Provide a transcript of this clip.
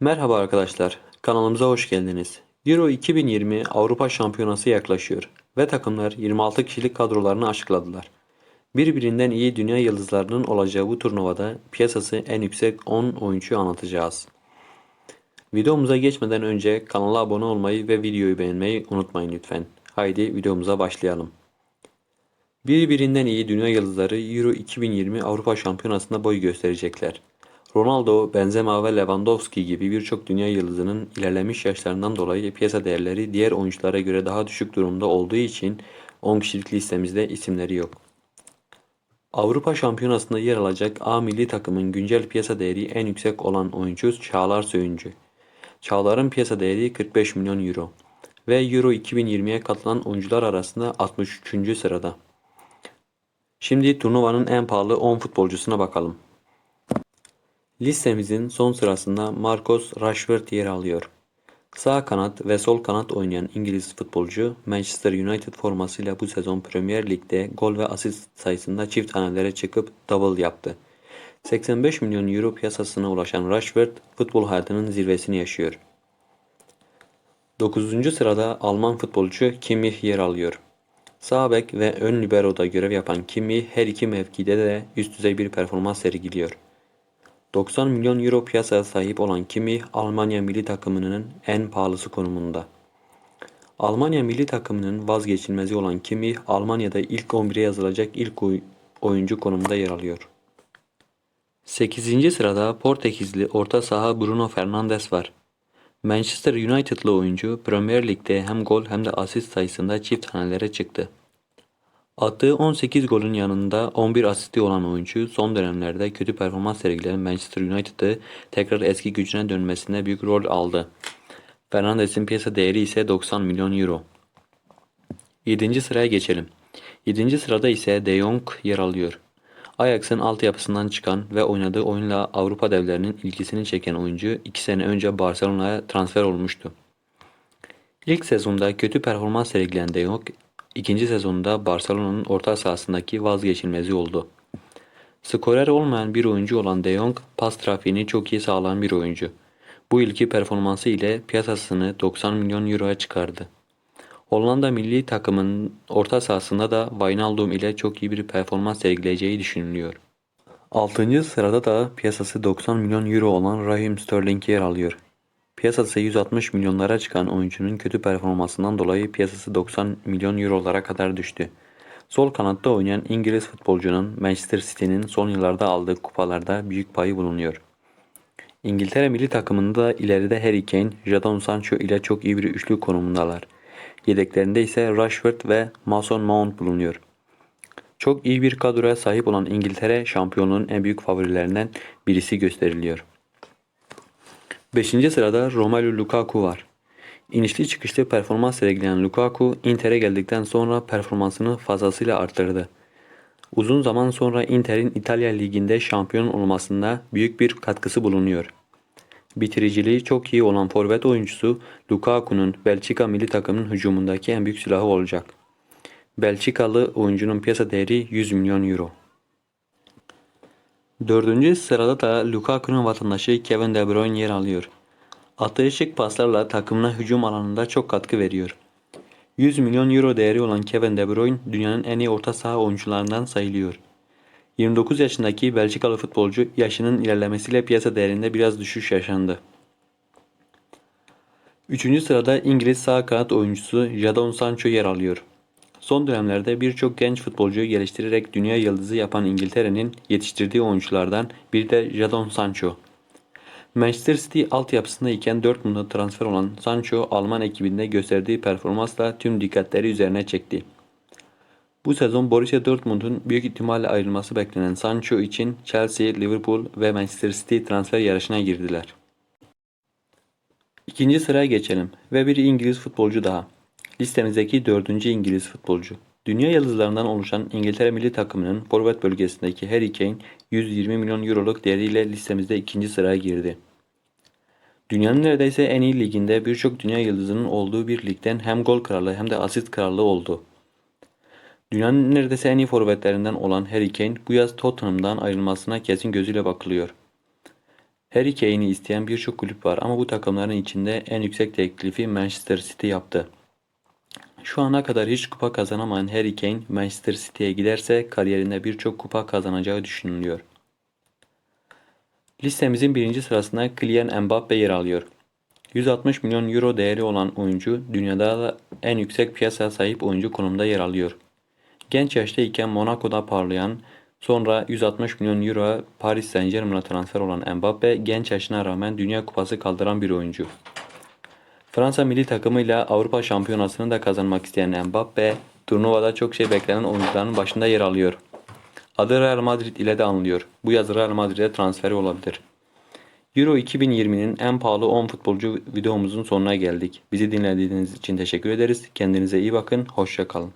Merhaba arkadaşlar, kanalımıza hoş geldiniz. Euro 2020 Avrupa Şampiyonası yaklaşıyor ve takımlar 26 kişilik kadrolarını açıkladılar. Birbirinden iyi dünya yıldızlarının olacağı bu turnuvada piyasası en yüksek 10 oyuncuyu anlatacağız. Videomuza geçmeden önce kanala abone olmayı ve videoyu beğenmeyi unutmayın lütfen. Haydi videomuza başlayalım. Birbirinden iyi dünya yıldızları Euro 2020 Avrupa Şampiyonası'nda boy gösterecekler. Ronaldo, Benzema ve Lewandowski gibi birçok dünya yıldızının ilerlemiş yaşlarından dolayı piyasa değerleri diğer oyunculara göre daha düşük durumda olduğu için 10 kişilik listemizde isimleri yok. Avrupa Şampiyonası'nda yer alacak A milli takımın güncel piyasa değeri en yüksek olan oyuncu Çağlar Söyüncü. Çağlar'ın piyasa değeri 45 milyon euro ve Euro 2020'ye katılan oyuncular arasında 63. sırada. Şimdi turnuvanın en pahalı 10 futbolcusuna bakalım. Listemizin son sırasında Marcos Rashford yer alıyor. Sağ kanat ve sol kanat oynayan İngiliz futbolcu Manchester United formasıyla bu sezon Premier Lig'de gol ve asist sayısında çift hanelere çıkıp double yaptı. 85 milyon euro piyasasına ulaşan Rashford futbol hayatının zirvesini yaşıyor. 9. sırada Alman futbolcu Kimmich yer alıyor. Sağ bek ve ön libero'da görev yapan Kimmich her iki mevkide de üst düzey bir performans sergiliyor. 90 milyon euro piyasaya sahip olan Kimmich, Almanya milli takımının en pahalısı konumunda. Almanya milli takımının vazgeçilmezi olan Kimmich, Almanya'da ilk 11'e yazılacak ilk oy- oyuncu konumunda yer alıyor. 8. sırada Portekizli orta saha Bruno Fernandes var. Manchester United'lı oyuncu Premier Lig'de hem gol hem de asist sayısında çift hanelere çıktı. Attığı 18 golün yanında 11 asisti olan oyuncu son dönemlerde kötü performans sergileyen Manchester United'ı tekrar eski gücüne dönmesinde büyük rol aldı. Fernandes'in piyasa değeri ise 90 milyon euro. 7. sıraya geçelim. 7. sırada ise De Jong yer alıyor. Ajax'ın altyapısından çıkan ve oynadığı oyunla Avrupa devlerinin ilgisini çeken oyuncu 2 sene önce Barcelona'ya transfer olmuştu. İlk sezonda kötü performans sergileyen De Jong, ikinci sezonda Barcelona'nın orta sahasındaki vazgeçilmezi oldu. Skorer olmayan bir oyuncu olan De Jong, pas trafiğini çok iyi sağlayan bir oyuncu. Bu ilki performansı ile piyasasını 90 milyon euroya çıkardı. Hollanda milli takımının orta sahasında da Wijnaldum ile çok iyi bir performans sergileyeceği düşünülüyor. 6. sırada da piyasası 90 milyon euro olan Raheem Sterling yer alıyor. Piyasası 160 milyonlara çıkan oyuncunun kötü performansından dolayı piyasası 90 milyon eurolara kadar düştü. Sol kanatta oynayan İngiliz futbolcunun Manchester City'nin son yıllarda aldığı kupalarda büyük payı bulunuyor. İngiltere milli takımında ileride Harry Kane, Jadon Sancho ile çok iyi bir üçlü konumundalar. Yedeklerinde ise Rashford ve Mason Mount bulunuyor. Çok iyi bir kadroya sahip olan İngiltere şampiyonluğun en büyük favorilerinden birisi gösteriliyor. 5. sırada Romelu Lukaku var. İnişli çıkışlı performans sergileyen Lukaku, Inter'e geldikten sonra performansını fazlasıyla arttırdı. Uzun zaman sonra Inter'in İtalya Ligi'nde şampiyon olmasında büyük bir katkısı bulunuyor. Bitiriciliği çok iyi olan forvet oyuncusu Lukaku'nun Belçika milli takımının hücumundaki en büyük silahı olacak. Belçikalı oyuncunun piyasa değeri 100 milyon euro. Dördüncü sırada da Lukaku'nun vatandaşı Kevin De Bruyne yer alıyor. Attığı şık paslarla takımına hücum alanında çok katkı veriyor. 100 milyon euro değeri olan Kevin De Bruyne dünyanın en iyi orta saha oyuncularından sayılıyor. 29 yaşındaki Belçikalı futbolcu yaşının ilerlemesiyle piyasa değerinde biraz düşüş yaşandı. Üçüncü sırada İngiliz sağ kanat oyuncusu Jadon Sancho yer alıyor. Son dönemlerde birçok genç futbolcuyu geliştirerek dünya yıldızı yapan İngiltere'nin yetiştirdiği oyunculardan biri de Jadon Sancho. Manchester City altyapısında iken Dortmund'a transfer olan Sancho, Alman ekibinde gösterdiği performansla tüm dikkatleri üzerine çekti. Bu sezon Borussia Dortmund'un büyük ihtimalle ayrılması beklenen Sancho için Chelsea, Liverpool ve Manchester City transfer yarışına girdiler. İkinci sıraya geçelim ve bir İngiliz futbolcu daha. Listemizdeki dördüncü İngiliz futbolcu. Dünya yıldızlarından oluşan İngiltere milli takımının forvet bölgesindeki Harry Kane 120 milyon euroluk değeriyle listemizde ikinci sıraya girdi. Dünyanın neredeyse en iyi liginde birçok dünya yıldızının olduğu bir ligden hem gol kralı hem de asist kralı oldu. Dünyanın neredeyse en iyi forvetlerinden olan Harry Kane bu yaz Tottenham'dan ayrılmasına kesin gözüyle bakılıyor. Harry Kane'i isteyen birçok kulüp var ama bu takımların içinde en yüksek teklifi Manchester City yaptı. Şu ana kadar hiç kupa kazanamayan Harry Kane Manchester City'ye giderse kariyerinde birçok kupa kazanacağı düşünülüyor. Listemizin birinci sırasında Kylian Mbappe yer alıyor. 160 milyon euro değeri olan oyuncu dünyada da en yüksek piyasaya sahip oyuncu konumda yer alıyor. Genç yaşta iken Monaco'da parlayan, sonra 160 milyon euro Paris Saint Germain'a transfer olan Mbappe genç yaşına rağmen Dünya Kupası kaldıran bir oyuncu. Fransa milli takımıyla Avrupa Şampiyonası'nı da kazanmak isteyen Mbappe, turnuvada çok şey beklenen oyuncuların başında yer alıyor. Adı Real Madrid ile de anılıyor. Bu yaz Real Madrid'e transferi olabilir. Euro 2020'nin en pahalı 10 futbolcu videomuzun sonuna geldik. Bizi dinlediğiniz için teşekkür ederiz. Kendinize iyi bakın. Hoşça kalın.